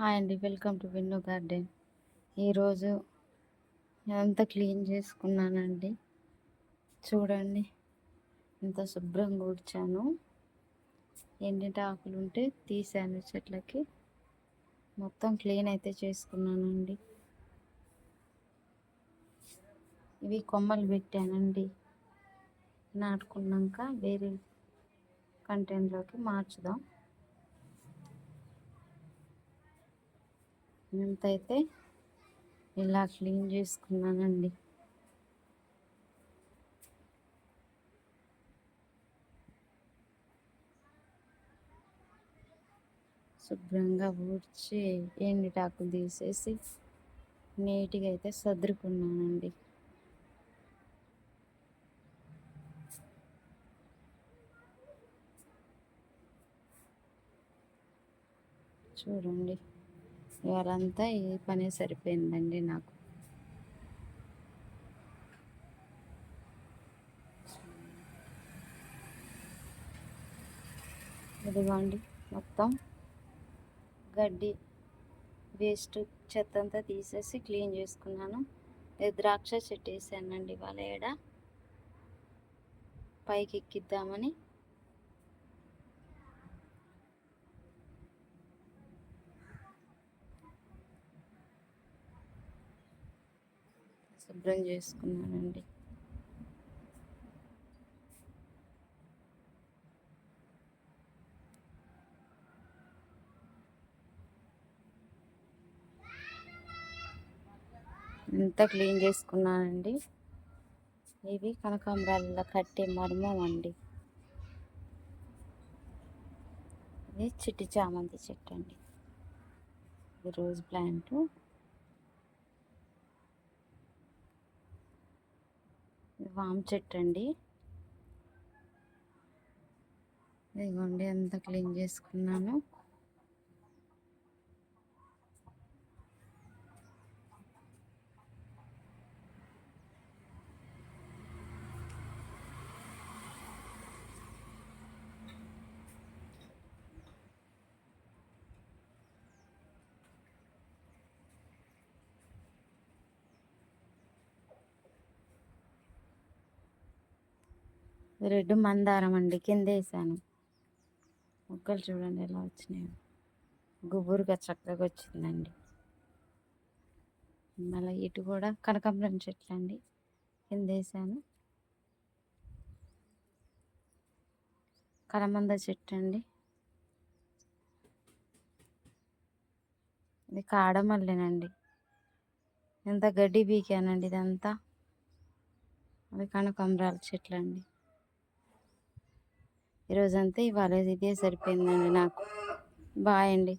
Hi అండి. Welcome to Vinno garden. ఈరోజు అంతా క్లీన్ చేసుకున్నానండి. చూడండి ఎంత శుభ్రంగా ఊడ్చాను. ఎండిట ఆకులు ఉంటే తీసాను చెట్లకి మొత్తం క్లీన్ అయితే చేసుకున్నానండి. ఇవి కొమ్మలు పెట్టానండి. నాటుకున్నాక వేరే కంటెంట్లోకి మార్చుదాం. ఇంతైతే ఇలా క్లీన్ చేసుకున్నానండి. శుభ్రంగా ఊడ్చి ఎండిటాకులు తీసేసి నీట్గా అయితే సర్దుకున్నానండి చూడండి. ఇవాళంతా ఈ పని సరిపోయిందండి నాకు. ఇదిగోండి మొత్తం గడ్డి వేస్ట్ చెత్త అంతా తీసేసి క్లీన్ చేసుకున్నాను. ద్రాక్ష చెట్టు వేసానండి వాళ్ళ ఏడ. పైకి ఎక్కిద్దామని శుభ్రం చేసుకున్నానండి. అంతా క్లీన్ చేసుకున్నానండి. ఇవి కనకాంబరాలలో కట్టే మర్మం అండి. ఇది చిట్టి చామంతి చెట్టు అండి. ఇది రోజ్ ప్లాంట్. వామ్ చెట్టు అండి ఇదిగోండి అంతా క్లీన్ చేసుకున్నాను రెడ్ మందారం అండి కింద వేసాను మొక్కలు చూడండి ఎలా వచ్చినాయి. గుబురుగా చక్కగా వచ్చిందండి. మళ్ళీ ఇటు కూడా కనకాంబరం చెట్లు అండి కింద వేసాను కలమంద చెట్టు అండి. ఇది కాడమల్లేనండి. ఎంత గడ్డి బీకానండి ఇదంతా. అది కనకాంబరాల చెట్లు అండి ఈరోజంతా ఇవాళ ఇదే సరిపోయిందండి నాకు. బాయ్ అండి.